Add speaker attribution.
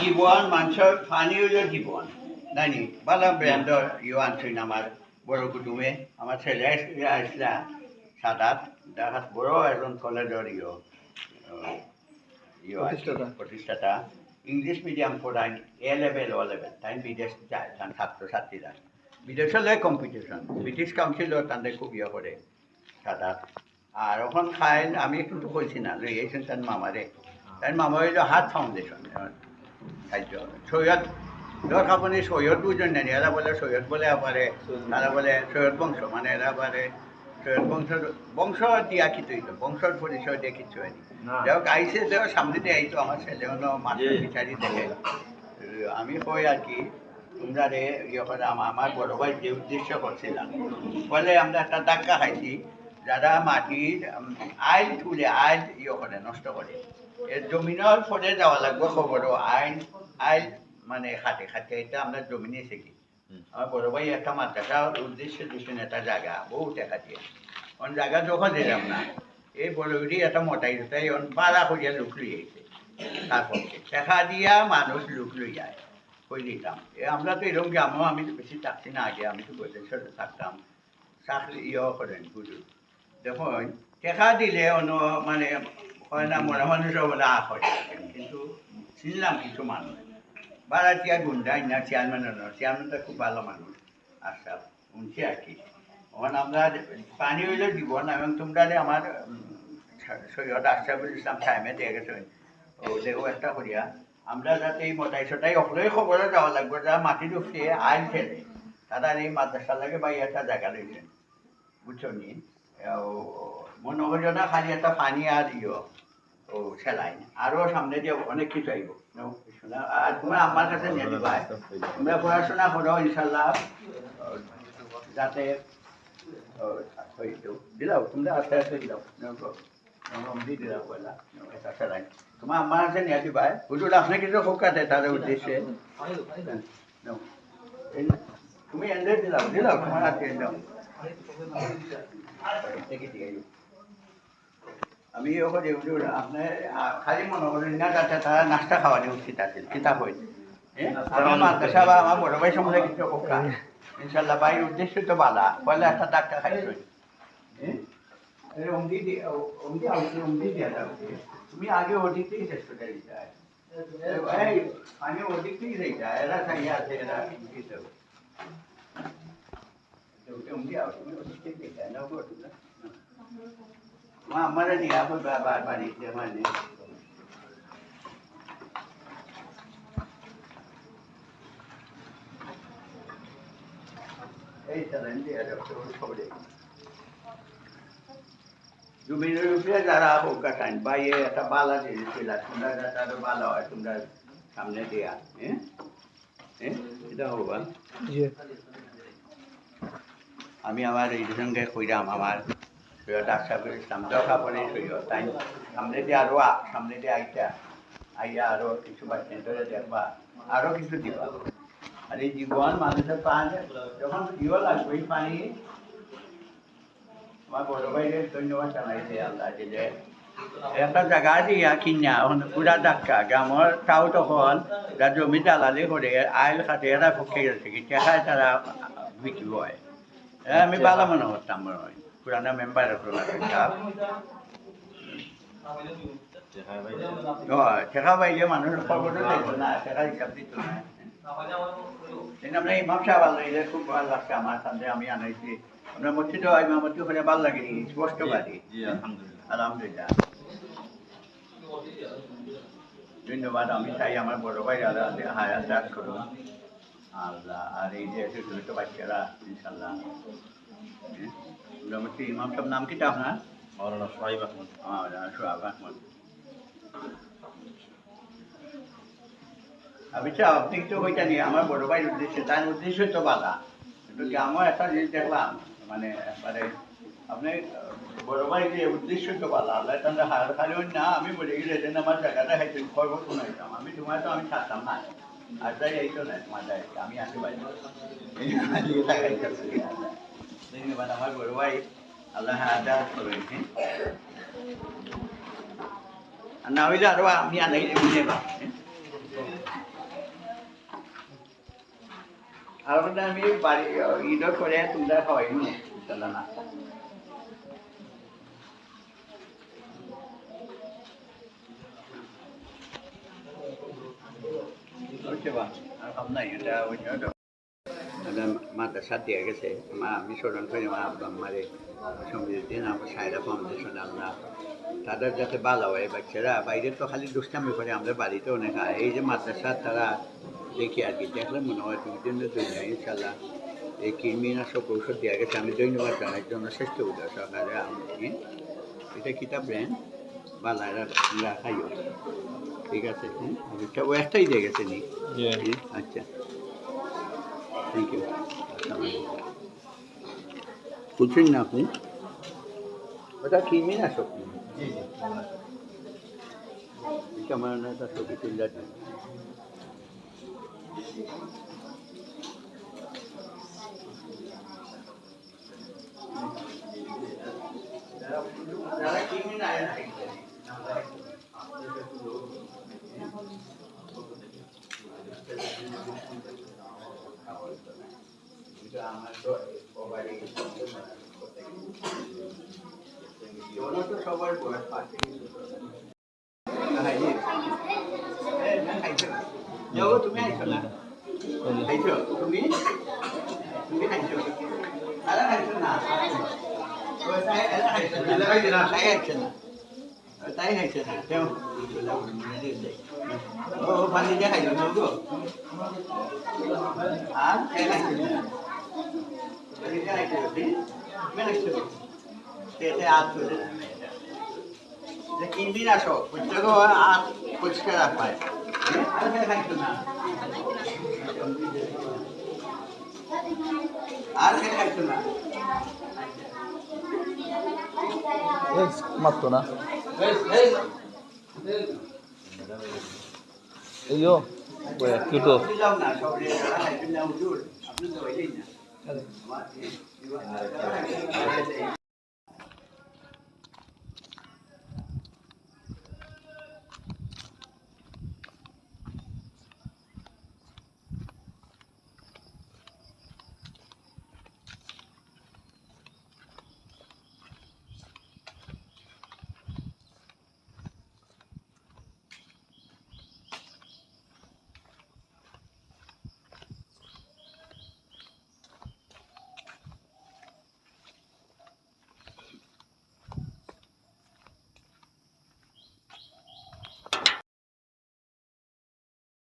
Speaker 1: জীবন মানুষের পানি হইল জীবন জানি ভালো ব্র্যান্ডর ইউ আনছেন আমার বড় কুটুমে আমার ছেলে আসলা সাদাত দেখাত বড় একজন কলেজের ইয়ে
Speaker 2: প্রতিষ্ঠাতা।
Speaker 1: ইংলিশ মিডিয়াম পড়ায় এ লেভেল ও লেভেল তাই বিদেশ যায় তার ছাত্রছাত্রীরা বিদেশে কম্পিটিশন ব্রিটিশ কাউন্সিলও তাদের খুব ইয়ে করে সাদা আর ওখান খায় আমি কিন্তু কইছি না লই এইছেন তার মামারে তার মামা হইল হাত ফাউন্ডেশন খাদ্য সৈয়দ ধর আপনি সৈয়দ বুঝেন না এরা বলে সৈয়দ বলে পারে তারা বলে সৈয়দ বংশ মানে এরা পারে সৈয়দ বংশ বংশ দিয়া কিছু হইতো বংশর পরিচয় দিয়ে কিছু হয়নি। যাই আইসে দেও সামনে দিয়ে আইতো আমার ছেলে হলো
Speaker 2: জি।
Speaker 1: বিচারি দেখে। আমি কই আর কি তোমরা রে ইয়ে আমার বড় ভাই যে উদ্দেশ্য করছিলাম বলে আমরা একটা ধাক্কা খাইছি যারা মাটির আইন তুলে আইল ইয়ে করে নষ্ট করে এর জমিনের পরে যাওয়া লাগবে খবর আইল আইল মানে খাটে খাটে এটা আমরা জমিনে শিখি আমার বড় ভাই একটা মাদ্রাসা উদ্দেশ্যে দিচ্ছেন একটা জায়গা বহু টাকা দিয়ে। অন জায়গা যখন দিলাম না এই বড়গুড়ি একটা মোটাই জোটাই অন বাড়া করিয়া লুক লইয়াছে তারপর টাকা দিয়া মানুষ লুক লই যায় কই দিতাম এ আমরা তো এরকম গ্রামও আমি তো বেশি থাকছি না আগে আমি তো বৈদেশ্বরে থাকতাম। চাকরি ইয়ে করেন হুজুর দেখুন টেকা দিলে অন্য মানে হয় না মনে মানুষও বলে আ করে কিন্তু চিনলাম কিছু মানুষ। বারাটিয়া গুন্ডা ইনা চেয়ারম্যান চেয়ারম্যানটা খুব ভালো মানুষ। আচ্ছা শুনছি আর কি। এখন আমরা পানি হইলে দিব না, এবং তোমরা আমার সৈয়দ আশরাফুল ইসলাম সাহেবে দিয়ে গেছে ও দেখো একটা করিয়া, আমরা যাতে এই মোটাই সোটাই অকলেই খবরে যাওয়া লাগবে যারা মাটি ঢুকছে আইন ফেলে। তারা এই মাদ্রাসা লাগে বা একটা জায়গা লইছেন বুঝছ নি? মনে করি না খালি একটা পানি আর ইয়ে ও, সেলাইন। আরও সামনে দিয়ে অনেক কিছু আইব। তোমরা আমার কাছে নিয়ে দিবা তোমরা পড়াশোনা করো ইনশাল্লাহ যাতে দিলাও তোমরা আস্তে আস্তে দিলাও দিলাও পয়লা এটা সেলাইন তোমার আমার কাছে নিয়ে দিবা হুজুর আপনি কিছু হোকাতে তাদের উদ্দেশ্যে। তুমি এনে দিলাও দিলাও তোমার হাতে দাও। ঠিক আছে আমি ওখানে হুজুর আপনি আহ, খালি মনে করেন না যাতে তারা নাস্তা খাওয়ানি উচিত আছে কিতাব হই আমার মাদ্রাসা বা আমার বড় ভাই সম্বন্ধে কিছু হোকা ইনশাল্লাহ ভাইয়ের উদ্দেশ্য তো বালা। পয়লা একটা ডাক্তার খাইছো অমদি অমদি আউছি অমদি দিয়া যাও তুমি আগে ওদিক থেকে শেষ করে দিতে আমি ওদিক যাইতা এরা সাইয়া আছে এরা যাইতা না গো তোমরা মা আমারে নিয়ে আবার বাবার বাড়িতে মানে এই চালেন দিয়ে খবরে জমিনের উপরে যারা হোক টাইম বাইরে একটা বালা দিয়েছিল তোমরা যারা ভালো হয় তোমরা সামনে দেয়া হ্যাঁ হ্যাঁ এটা হবা
Speaker 2: জি
Speaker 1: আমি আমার ইসলাম তাই সামনে দিয়ে সামনে দিয়ে আইটা আইয়া আরও কিছু বাচ্চাদের দেখবা কিছু দিবা। আর এই জীবন মানুষের পান যখন ইয়ে লাগবে এই পানি আমার বড় ভাইয়ের ধন্যবাদ জানাইছে আল্লাহ দিলে। একটা জায়গা দিয়া কিনা পুরা ডাক্কা গ্রামের তাও তখন যা জমি দালালি করে আইল খাটে এরা পক্ষে গেছে কি টেকায় তারা বিক্রি হয়। আমি ভালো মনে করতাম মনে হয়। পাইলে মানুষের খবর দিত না ইমাম সাহেব আল্লাহ এটা খুব ভালো লাগছে আমার সামনে আমি আনাইছি। আমরা মসজিদে ইমামতি করে ভালো লাগে স্পষ্ট পারি আলহামদুলিল্লাহ। ধন্যবাদ আমি চাই আমার বড় ভাই হায়াত করুন আল্লাহ আর এই যে ছোট ছোট বাচ্চারা ইনশাল্লাহ মোটামুটি ইমাম সাহেব নাম কিটা আপনার
Speaker 2: মাওলানা সোহাইব আহমদ।
Speaker 1: আমার সোহাগ আহমদ। আমি চাও আপনি তো ওইটা নিয়ে আমার বড় ভাইয়ের উদ্দেশ্যে তার উদ্দেশ্য তো বাধা। কিন্তু আমার একটা জিনিস দেখলাম মানে মানে আপনি বড় ভাই যে উদ্দেশ্য তো বাধা আল্লাহ তাহলে হার খালেও না আমি বলে গেলে যেন আমার জায়গাটা খাইতে খবর কোনো হইতাম আমি তোমার তো আমি থাকতাম না। আর তাই এই তো না তোমার আমি আসতে পারি ধন্যবাদ আমার বড় ভাই, আল্লাহ আদাত করেন হ্যাঁ? আর না হইলে আরও আমি আনাই নেবা আর হ্যাঁ, হ্যাঁ? আমি বাড়ি ঈদ করে তোমরা হয় না। মাদ্রাসা দিয়ে গেছে। মা আমি স্মরণ করি মা আব্বা মারে সমৃদ্ধিন আমার সায়রা ফাউন্ডেশন আমরা তাদের যাতে ভালো হয় বাচ্চারা বাইরে তো খালি দুষ্টামি করে আমরা বাড়িতে অনেক হয়। এই যে মাদ্রাসা তারা দেখি আর কি দেখলে মনে হয় তুমি জন্য জন্য ইনশাল্লাহ এই কৃমিনাশক ঔষধ দেওয়া গেছে। আমি ধন্যবাদ জানার জন্য শ্রেষ্ঠ উদার সহকারে আমি এটা কিতাব ব্র্যান্ড এরা তোমরা ঠিক আছে ও একটাই দিয়ে গেছে নি? আচ্ছা। থ্যাংক ইউ বুঝছেন না আপনি? ওটা কৃমি না সব এটা আমার না এটা তো সবারই ওরা তো সবার বয়স পাচ্ছে যাও তুমি আইছো না খাইছো তুমি তুমি খাইছো আরে খাইছো না ওই তাই আরে খাইছো না তাই খাইছো না তাই খাইছো না কেউ ও পানি দিয়ে খাইছো না গো আর তাই খাইছো না না সব প্রত্যেক হাত পরিষ্কার রাখবায় আর না না
Speaker 2: না এই যো
Speaker 1: না সব খাইছেন না হুজুর আপনি তো হইলেই না ಅದೇ